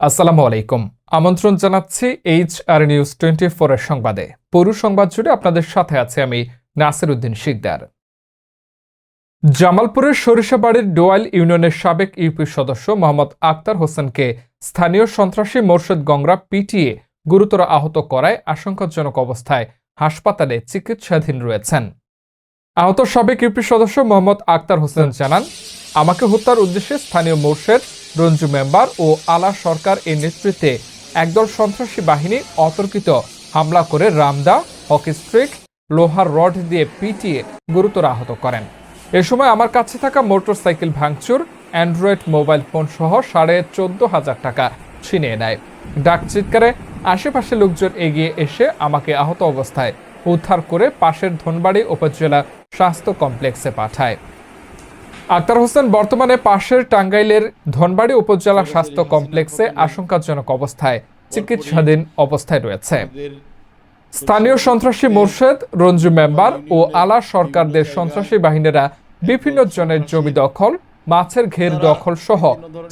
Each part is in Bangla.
আসসালামু আলাইকুম। আমন্ত্রণ জানাচ্ছি এইচ আর নিউজ টোয়েন্টি এর সংবাদে। পুরো সংবাদ জুড়ে আপনাদের সাথে আছে আমি নাসির উদ্দিন শিকদার। জামালপুরের সরিষাবাড়ির ডোয়াইল ইউনিয়নের সাবেক ইউপি সদস্য মোহাম্মদ আক্তার হোসেনকে স্থানীয় সন্ত্রাসী মোর্শেদ গংরা পিটিয়ে গুরুতর আহত করায় আশঙ্কাজনক অবস্থায় হাসপাতালে চিকিৎসাধীন রয়েছেন। আহত সাবেক ইউপি সদস্য মোহাম্মদ আক্তার হোসেন জানান, আমাকে হত্যার উদ্দেশ্যে স্থানীয় মোর্শেদ, রঞ্জু মেম্বার ও আলা সরকার এর নেতৃত্বে একদল সন্ত্রাসী বাহিনী অতর্কিত হামলা করে রামদা, হকি স্ট্রিক লোহার রড দিয়ে পিটিয়ে গুরুতর আহত করেন। এ সময় আমার কাছে থাকা মোটরসাইকেল ভাঙচুর, অ্যান্ড্রয়েড মোবাইল ফোন সহ সাড়ে চোদ্দ হাজার টাকা ছিনিয়ে নেয়। ডাক চিৎকারে আশেপাশে লোকজন এগিয়ে এসে আমাকে আহত অবস্থায় উদ্ধার করে পাশের ধনবাড়ি উপজেলা স্বাস্থ্য কমপ্লেক্সে পাঠায়। আক্তার হোসেন, বর্তমানে পাশের টাঙ্গাইলের ধনবাড়ি উপজেলা স্বাস্থ্য কমপ্লেক্সে আশঙ্কাজনক অবস্থায় চিকিৎসাধীন অবস্থায় রয়েছে। স্থানীয় সন্ত্রাসী মোর্শেদ, রঞ্জু মেম্বার ও আলা সরকারদের সন্ত্রাসী বাহিনীরা বিভিন্ন জনের জমি দখল, মাছের ঘের দখল সহ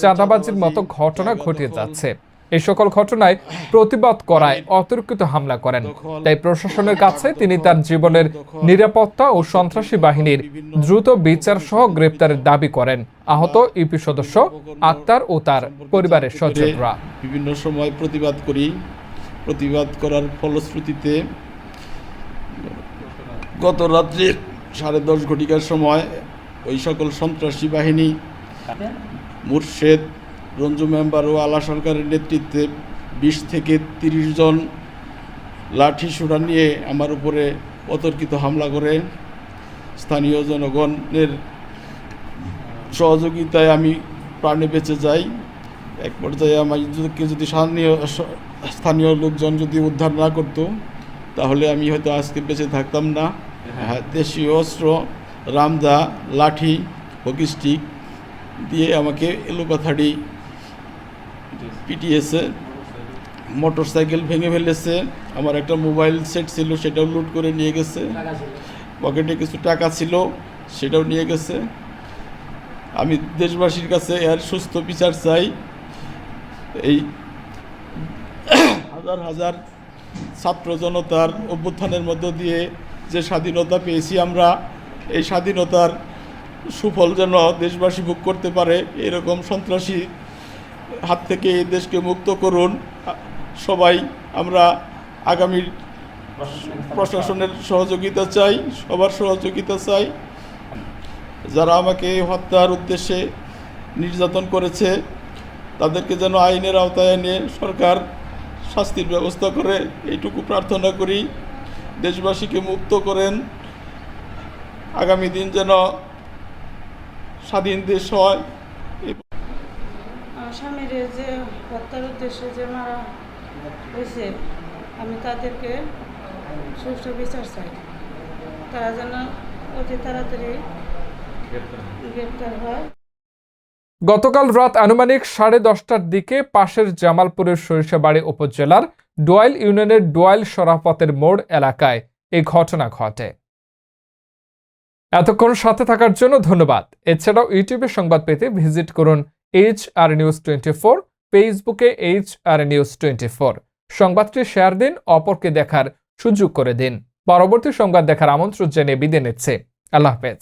চাঁদাবাজির মতো ঘটনা ঘটিয়ে যাচ্ছে। এই সকল ঘটনায় প্রতিবাদ করায় অতর্কিত হামলা করেন। তাই প্রশাসনের কাছে তিনি তার জীবনের নিরাপত্তা ও সন্ত্রাসী বাহিনীর দ্রুত বিচার সহ গ্রেপ্তারের দাবি করেন। আহত ইউপি সদস্য আক্তার ও তার পরিবারের স্বজনরা বিভিন্ন সময় প্রতিবাদ করি। প্রতিবাদ করার ফলশ্রুতিতে গত রাত্রে সাড়ে দশ ঘটিকার সময় ওই সকল সন্ত্রাসী বাহিনী মুর্শেদ রঞ্জু মেম্বার ও আলা সরকারের নেতৃত্বে বিশ থেকে তিরিশ জন লাঠি সুরা নিয়ে আমার উপরে অতর্কিত হামলা করে। স্থানীয় জনগণের সহযোগিতায় আমি প্রাণে বেঁচে যাই। এক পর্যায়ে আমাকে যদি স্থানীয় স্থানীয় লোকজন যদি উদ্ধার না করতো, তাহলে আমি হয়তো আজকে বেঁচে থাকতাম না। হ্যাঁ দেশীয় অস্ত্র, রামদা, লাঠি, হকি স্টিক দিয়ে আমাকে এলোপাথাড়ি পিটিয়েছে মোটর সাইকেল ভেঙে ফেলেছে আমার একটা মোবাইল সেট ছিল সেটাও লুট করে নিয়ে গেছে। পকেটে কিছু টাকা ছিল সেটাও নিয়ে গেছে। আমি দেশবাসীর কাছে এর সুস্থ বিচার চাই। এই হাজার হাজার ছাত্র জনতার অভ্যুত্থানের মধ্য দিয়ে যে স্বাধীনতা পেয়েছি আমরা এই স্বাধীনতার সুফল যেন দেশবাসী ভোগ করতে পারে এরকম সন্ত্রাসী হাত থেকে এই দেশকে মুক্ত করুন। সবাই আমরা আগামীর প্রশাসনের সহযোগিতা চাই, সবার সহযোগিতা চাই। যারা আমাকে হত্যার উদ্দেশ্যে নির্যাতন করেছে, তাদেরকে যেন আইনের আওতায় এনে সরকার শাস্তির ব্যবস্থা করে, এইটুকু প্রার্থনা করি। দেশবাসীকে মুক্ত করেন। আগামী দিন যেন স্বাধীন দেশ হয়। স্বামীর যে হত্যার উদ্দেশ্যে যে মারা হয়েছে, আমি তাদেরকে সুষ্ঠু বিচার চাই। তারা যেন অতি তাড়াতাড়ি গ্রেপ্তার হয়। গতকাল রাত আনুমানিক সাড়ে দশটার দিকে পাশের জামালপুরের সরিষাবাড়ি উপজেলার ডোয়াইল ইউনিয়নের ডোয়াইল সরাফতের মোড় এলাকায় এই ঘটনা ঘটে। এতক্ষণ সাথে থাকার জন্য ধন্যবাদ। এছাড়াও ইউটিউবে সংবাদ পেতে ভিজিট করুন H R news twenty four ফেসবুকে H R news twenty four সংবাদটি শেয়ার দিন, অপরকে দেখার সুযোগ করে দিন। পরবর্তী সংবাদ দেখার আমন্ত্রণ জেনে বিদে নিচ্ছে। আল্লাহ হাফেজ।